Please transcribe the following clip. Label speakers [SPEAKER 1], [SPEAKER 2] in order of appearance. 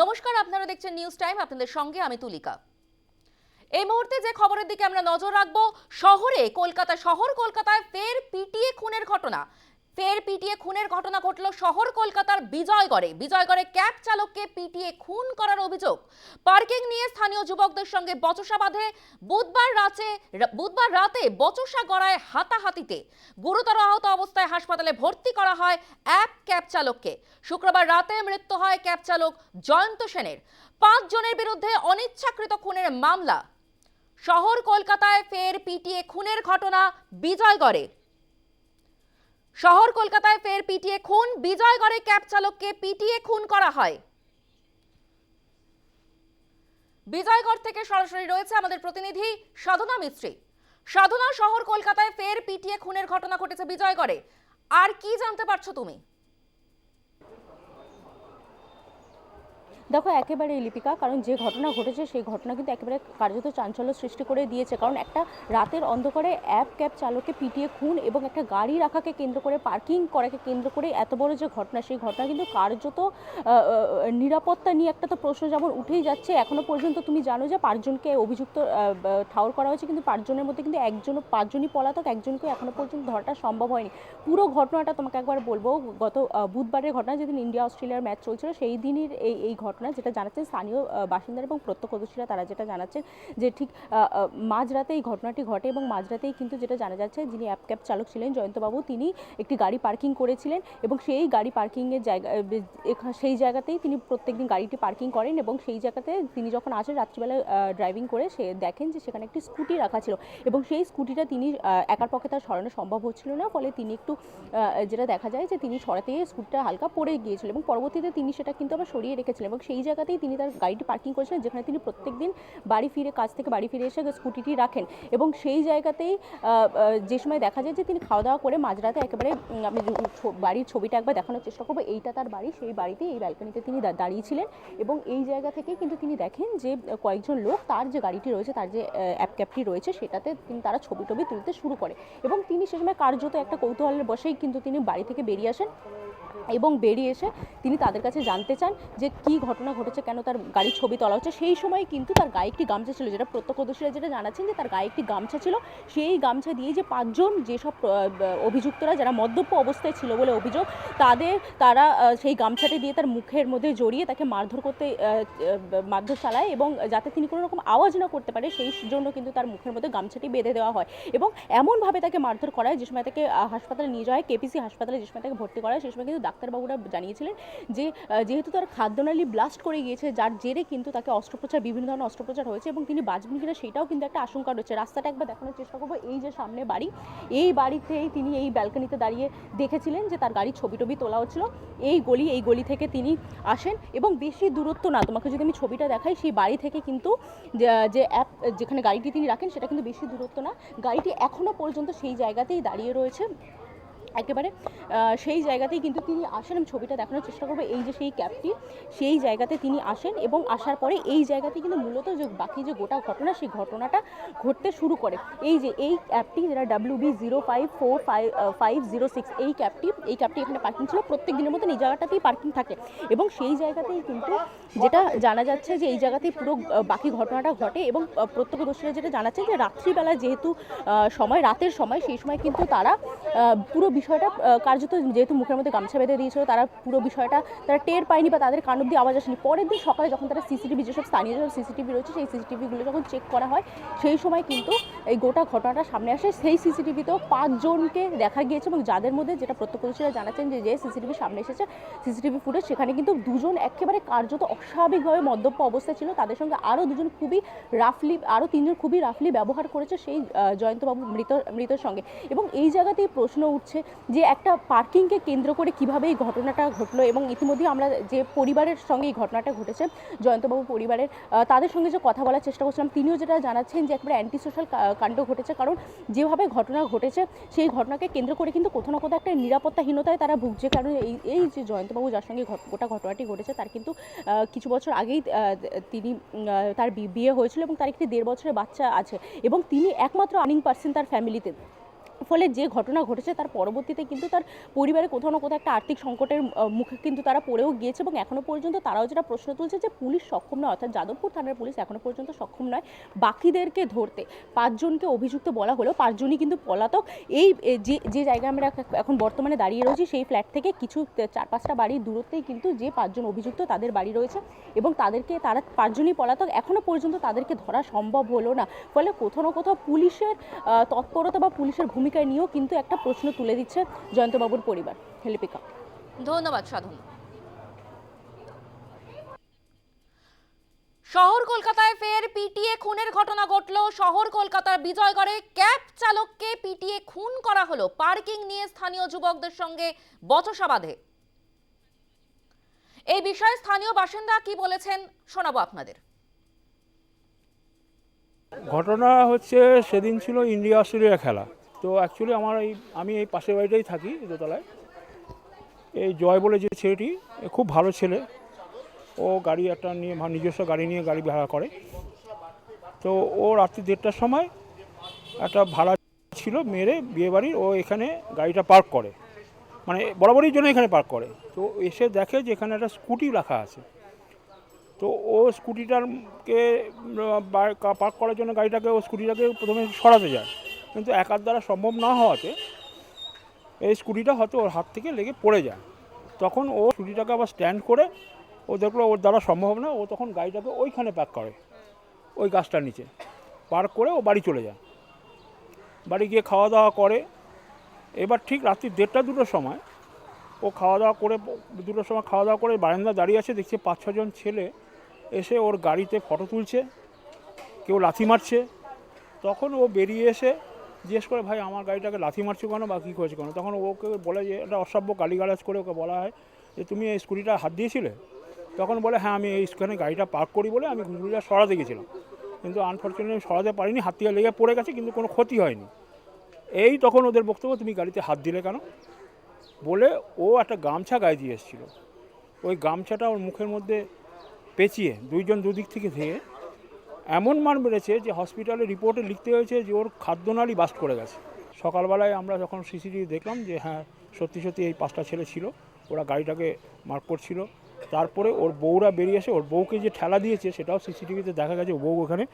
[SPEAKER 1] নমস্কার, আপনারা দেখছেন নিউজ টাইম আপনাদের সঙ্গে আমি তুলিকা। এই মুহূর্তে যে খবরের দিকে আমরা নজর রাখব, শহরে, কলকাতা শহর, কলকাতায় ফের পিটিএ খুনের ঘটনা। ফের পিটিয়ে খুনের ঘটনা ঘটল শহর কলকাতার বিজয়গড়ে। বিজয়গড়ে ক্যাব চালককে পিটিয়ে খুন করার অভিযোগ। পার্কিং নিয়ে স্থানীয় যুবকদের সঙ্গে বচসা বাঁধে। বুধবার রাতে বুধবার রাতে বচসা গড়ায় হাতাহাতিতে। গুরুতর আহত অবস্থায় হাসপাতালে ভর্তি করা হয় এক ক্যাব চালককে। শুক্রবার রাতে মৃত্যু হয় ক্যাব চালক জয়ন্ত সেনের। পাঁচ জনের বিরুদ্ধে অনিচ্ছাকৃত খুনের মামলা। শহর কলকাতায় ফের পিটিয়ে খুনের ঘটনা বিজয়গড়ে। শহর কলকাতায় ফের পিটিয়ে খুন। বিজয়গড়ে ক্যাব চালককে পিটিয়ে খুন করা হয়। বিজয়গড় থেকে সরাসরি রয়েছে আমাদের প্রতিনিধি সাধনা মিস্ত্রি। সাধনা, শহর কলকাতায় ফের পিটিয়ে খুনের ঘটনা ঘটেছে বিজয়গড়ে। আর কি জানতে পারছ তুমি?
[SPEAKER 2] দেখো, একেবারে লিপিকা, কারণ যে ঘটনা ঘটেছে, সেই ঘটনা কিন্তু একেবারে কার্যত চাঞ্চল্য সৃষ্টি করে দিয়েছে। কারণ একটা রাতের অন্ধকারে অ্যাপ ক্যাব চালককে পিটিয়ে খুন এবং একটা গাড়ি রাখাকে কেন্দ্র করে, পার্কিং করাকে কেন্দ্র করে এত বড় যে ঘটনা, সেই ঘটনা কিন্তু কার্যত নিরাপত্তা নিয়ে একটা তো প্রশ্ন যেমন উঠেই যাচ্ছে এখনও পর্যন্ত তুমি জানো যে পাঁচজনকে অভিযুক্ত ঠাউর করা হয়েছে, কিন্তু পাঁচজনের মধ্যে কিন্তু একজন পাঁচজনই পলাতক একজনকে এখনও পর্যন্ত ধরাটা সম্ভব হয়নি। পুরো ঘটনাটা তোমাকে একবার বলব, গত বুধবারের ঘটনা, যেদিন ইন্ডিয়া অস্ট্রেলিয়ার ম্যাচ চলছিল, সেই দিনের এই এই ঘটনা যেটা জানাচ্ছেন স্থানীয় বাসিন্দারা এবং প্রত্যক্ষদর্শীরা, তারা যেটা জানাচ্ছেন যে ঠিক মাঝরাতে এই ঘটনাটি ঘটে এবং মাঝরাতেই কিন্তু যেটা জানা যাচ্ছে, যিনি অ্যাপ ক্যাব চালক ছিলেন জয়ন্তবাবু, তিনি একটি গাড়ি পার্কিং করেছিলেন এবং সেই গাড়ি পার্কিংয়ের জায়গা সেই জায়গাতেই তিনি প্রত্যেকদিন গাড়িটি পার্কিং করেন এবং সেই জায়গাতে তিনি যখন আসেন রাত্রিবেলা ড্রাইভিং করে, সে দেখেন যে সেখানে একটি স্কুটি রাখা ছিল এবং সেই স্কুটিটা তিনি একার পক্ষে তার সরানো সম্ভব হচ্ছিল না, ফলে তিনি একটু যেটা দেখা যায় যে তিনি সরাতে স্কুটিটা হালকা পড়ে গিয়েছিল এবং পরবর্তীতে তিনি সেটা কিন্তু আবার সরিয়ে রেখেছিলেন এবং সেই জায়গাতেই তিনি তার গাড়িটি পার্কিং করেছিলেন, যেখানে তিনি প্রত্যেকদিন বাড়ি ফিরে, কাজ থেকে বাড়ি ফিরে এসে স্কুটিটি রাখেন। এবং সেই জায়গাতেই যে সময় দেখা যায় যে তিনি খাওয়া দাওয়া করে মাঝরাতে একেবারে আমি বাড়ির ছবিটা একবার দেখানোর চেষ্টা করব, এইটা তার বাড়ি, সেই বাড়িতে এই ব্যালকনিতে তিনি দাঁড়িয়েছিলেন। এবং এই জায়গা থেকে কিন্তু তিনি দেখেন যে কয়েকজন লোক তার যে গাড়িটি রয়েছে, তার যে অ্যাপ ক্যাপটি রয়েছে, সেটাতে তিনি তারা ছবি টবি তুলতে শুরু করে। এবং তিনি সে সময় কার্যত একটা কৌতূহলের বসেই কিন্তু তিনি বাড়ি থেকে বেরিয়ে আসেন। এবং বেরিয়ে এসে তিনি তাদের কাছে জানতে চান যে কি ঘটনা ঘটেছে, কেন তার গাড়ির ছবি তোলা হচ্ছে। সেই সময় কিন্তু তার গায়ে একটি গামছা ছিল, যেটা প্রত্যক্ষদর্শীরা যেটা জানাচ্ছেন যে তার গায়ে একটি গামছা ছিল। সেই গামছা দিয়ে যে পাঁচজন যেসব অভিযুক্তরা যারা মদ্যপ অবস্থায় ছিল বলে অভিযোগ, তাদের, তারা সেই গামছাটি দিয়ে তার মুখের মধ্যে জড়িয়ে তাকে মারধর করতে মারধর চালায় এবং যাতে তিনি কোনো রকম আওয়াজ না করতে পারে, সেই জন্য কিন্তু তার মুখের মধ্যে গামছাটি বেঁধে দেওয়া হয় এবং এমনভাবে তাকে মারধর করা হয় যে সময় তাকে হাসপাতালে নিয়ে যাওয়া হয় কেপিসি হাসপাতালে যে সময় তাকে ভর্তি করা হয় সেই সময় কিন্তু ডাক্তারবাবুরা জানিয়েছিলেন যে যেহেতু তার খাদ্যনালী ব্লাস্ট করে গিয়েছে, যার জেরে কিন্তু তাকে অস্ত্রোপচার, বিভিন্ন ধরনের অস্ত্রোপচার হয়েছে এবং তিনি বাঁচবেন কিনা সেটাও কিন্তু একটা আশঙ্কা রয়েছে। রাস্তাটা একবার দেখানোর চেষ্টা করব। এই যে সামনে বাড়ি, এই বাড়িতেই তিনি এই ব্যালকনিতে দাঁড়িয়ে দেখেছিলেন যে, তার গাড়ির ছবি টবি তোলা হচ্ছিল। এই গলি এই গলি থেকে তিনি আসেন এবং বেশি দূরত্ব না, তোমাকে যদি আমি ছবিটা দেখাই, সেই বাড়ি থেকে কিন্তু যে- অ্যাপ যেখানে গাড়িটি তিনি রাখেন, সেটা কিন্তু বেশি দূরত্ব না। গাড়িটি এখনও পর্যন্ত সেই জায়গাতেই দাঁড়িয়ে রয়েছে। একেবারে সেই জায়গাতেই কিন্তু তিনি আসেন আমি ছবিটা দেখানোর চেষ্টা করব। এই যে সেই ক্যাবটি, সেই জায়গাতে তিনি আসেন এবং আসার পরে এই জায়গাতে কিন্তু মূলত যে বাকি যে গোটা ঘটনা, সেই ঘটনাটা ঘটতে শুরু করে। এই যে এই ক্যাবটি, যেটা W B zero five four five five zero six এই ক্যাবটি এই ক্যাবটি এখানে পার্কিং ছিল। প্রত্যেক দিনের মধ্যে এই জায়গাটাতেই পার্কিং থাকে এবং সেই জায়গাতেই কিন্তু যেটা জানা যাচ্ছে যে এই জায়গাতেই পুরো বাকি ঘটনাটা ঘটে এবং প্রত্যক্ষদর্শীরা যেটা জানাচ্ছে যে রাত্রিবেলা যেহেতু সময়, রাতের সময়, সেই সময় কিন্তু তারা পুরো পুরো বিষয়টা কার্যত যেহেতু মুখের মধ্যে গামছা বেঁধে দিয়েছিল, তারা পুরো বিষয়টা তারা টের পায়নি বা তাদের কান অব্দি আওয়াজ আসেনি। পরের দিন সকালে যখন তারা সিসিটিভি, যেসব স্থানীয় যেসব সিসিটিভি রয়েছে, সেই সিসিটিভিগুলো যখন চেক করা হয়, সেই সময় কিন্তু এই গোটা ঘটনাটা সামনে আসে। সেই সিসিটিভিতেও পাঁচজনকে দেখা গিয়েছে এবং যাদের মধ্যে যেটা প্রত্যক্ষদর্শীরা জানাচ্ছেন যে যে সিসিটিভি সামনে এসেছে, সিসিটিভি ফুটেজ, সেখানে কিন্তু দুজন একেবারে কার্যত অস্বাভাবিকভাবে মদ্যপ অবস্থায় ছিল। তাদের সঙ্গে আরও দুজন খুবই রাফলি আরও তিনজন খুবই রাফলি ব্যবহার করেছে সেই জয়ন্তবাবু মৃত, মৃতের সঙ্গে। এবং এই জায়গাতেই প্রশ্ন উঠছে যে একটা পার্কিংকে কেন্দ্র করে কীভাবে এই ঘটনাটা ঘটলো এবং ইতিমধ্যে আমরা যে পরিবারের সঙ্গে এই ঘটনাটা ঘটেছে, জয়ন্তবাবু পরিবারের তাদের সঙ্গে যে কথা বলার চেষ্টা করছিলাম, তিনিও যেটা জানাচ্ছেন যে একবারে অ্যান্টি সোশ্যাল কাণ্ড ঘটেছে। কারণ যেভাবে ঘটনা ঘটেছে, সেই ঘটনাকে কেন্দ্র করে কিন্তু কোথাও না কোথাও একটা নিরাপত্তাহীনতায় তারা ভুগছে। কারণ এই এই যে জয়ন্তবাবু যার সঙ্গে গোটা ঘটনাটি ঘটেছে, তার কিন্তু কিছু বছর আগেই তিনি তার বিয়ে হয়েছিল এবং তার একটি দেড় বছরের বাচ্চা আছে এবং তিনি একমাত্র আর্নিং পার্সন তার ফ্যামিলিতে ফলে যে ঘটনা ঘটেছে তার পরবর্তীতে কিন্তু তার পরিবারে কোথাও না কোথাও একটা আর্থিক সংকটের মুখে কিন্তু তারা পড়েও গিয়েছে এবং এখনও পর্যন্ত তারাও যেটা প্রশ্ন তুলছে যে পুলিশ সক্ষম নয়, অর্থাৎ যাদবপুর থানার পুলিশ এখনও পর্যন্ত সক্ষম নয় বাকিদেরকে ধরতে। পাঁচজনকে অভিযুক্ত বলা হলেও পাঁচজনই কিন্তু পলাতক। এই যে যে জায়গায় আমরা এখন বর্তমানে দাঁড়িয়ে রয়েছি সেই ফ্ল্যাট থেকে কিছু চার পাঁচটা বাড়ির দূরত্বেই কিন্তু যে পাঁচজন অভিযুক্ত তাদের বাড়ি রয়েছে এবং তাদেরকে তারা পাঁচজনই পলাতক। এখনও পর্যন্ত তাদেরকে ধরা সম্ভব হলো না। ফলে কোথাও না কোথাও পুলিশের তৎপরতা বা পুলিশের ভূমিকা নিয়েও কিন্তু একটা প্রশ্ন তুলে দিচ্ছে জয়ন্তবাবুর পরিবার। হেলিপিকা
[SPEAKER 1] ধন্যবাদ সাধন। শহর কলকাতায় ফের পিটিএ খুনের ঘটনা ঘটল। শহর কলকাতার বিজয়গড়ে ক্যাব চালককে পিটিএ খুন করা হলো। পার্কিং নিয়ে স্থানীয় যুবকদের সঙ্গে বচসা বাঁধে। এই বিষয়ে স্থানীয় বাসিন্দা কি বলেছেন শোনাবো আপনাদের।
[SPEAKER 3] ঘটনা হচ্ছে সেদিন ছিল ইন্ডিয়া অস্ট্রেলিয়া খেলা। তো অ্যাকচুয়ালি আমার এই, আমি এই পাশের বাড়িটাই থাকি দোতলায়। এই জয় বলে যে ছেলেটি খুব ভালো ছেলে। ও গাড়ি একটা নিয়ে নিজস্ব গাড়ি নিয়ে গাড়ি ভাড়া করে। তো ও রাত্রি দেড়টার সময় একটা ভাড়া ছিল মেরে বিয়েবাড়ির, ও এখানে গাড়িটা পার্ক করে। মানে বরাবরই জন্য এখানে পার্ক করে। তো এসে দেখে যে এখানে একটা স্কুটি রাখা আছে। তো ও স্কুটিটারকে পার্ক করার জন্য গাড়িটাকে, ও স্কুটিটাকে প্রথমে সরাতে যায়। কিন্তু একার দ্বারা সম্ভব না হওয়াতে এই স্কুটিটা হয়তো ওর হাত থেকে লেগে পড়ে যায়। তখন ও স্কুটিটাকে আবার স্ট্যান্ড করে, ও দেখল ওর দ্বারা সম্ভব না, ও তখন গাড়িটাকে ওইখানে পার্ক করে, ওই গাছটার নিচে। পার্ক করে ও বাড়ি চলে যায়। বাড়ি গিয়ে খাওয়া দাওয়া করে। এবার ঠিক রাত্রি দেড়টা দুটোর সময়, ও খাওয়া দাওয়া করে, দুটোর সময় খাওয়া দাওয়া করে বারান্দা দাঁড়িয়ে আছে, দেখছে পাঁচ ছজন ছেলে এসে ওর গাড়িতে ফটো তুলছে, কেউ লাথি মারছে। তখন ও বেরিয়ে এসে জিজ্ঞেস করে, ভাই, আমার গাড়িটাকে লাথি মারছো কেন বা কী করেছে কেন? তখন ওকে বলে যে এটা অসভ্য গালিগালাজ করে ওকে বলা হয় যে, তুমি এই স্কুটিটা হাত দিয়েছিলে? তখন বলে হ্যাঁ আমি এইখানে গাড়িটা পার্ক করি বলে আমি স্কুটিটা সরাতে গেছিলাম। কিন্তু আনফর্চুনেটলি সরাতে পারিনি হাত থেকে লেগে পড়ে গেছে, কিন্তু কোনো ক্ষতি হয়নি। এই তখন ওদের বক্তব্য, তুমি গাড়িতে হাত দিলে কেন? বলে, ও একটা গামছা গায়ে দিয়ে এসেছিল। ওই গামছাটা ওর মুখের মধ্যে পেঁচিয়ে দুইজন দুদিক থেকে ধেয়ে এমন মান বেড়েছে যে হসপিটালে রিপোর্টে লিখতে হয়েছে যে ওর খাদ্যনালী বাস্ট করে গেছে। সকালবেলায় আমরা যখন সিসিটিভি দেখলাম যে হ্যাঁ সত্যি সত্যি এই পাঁচটা ছেলে ছিল, ওরা গাড়িটাকে মার্ক করছিল। তারপরে ওর বউরা বেরিয়ে এসে, ওর বউকে যে ঠেলা দিয়েছে, সেটাও সিসিটিভিতে দেখা গেছে বউ ওখানে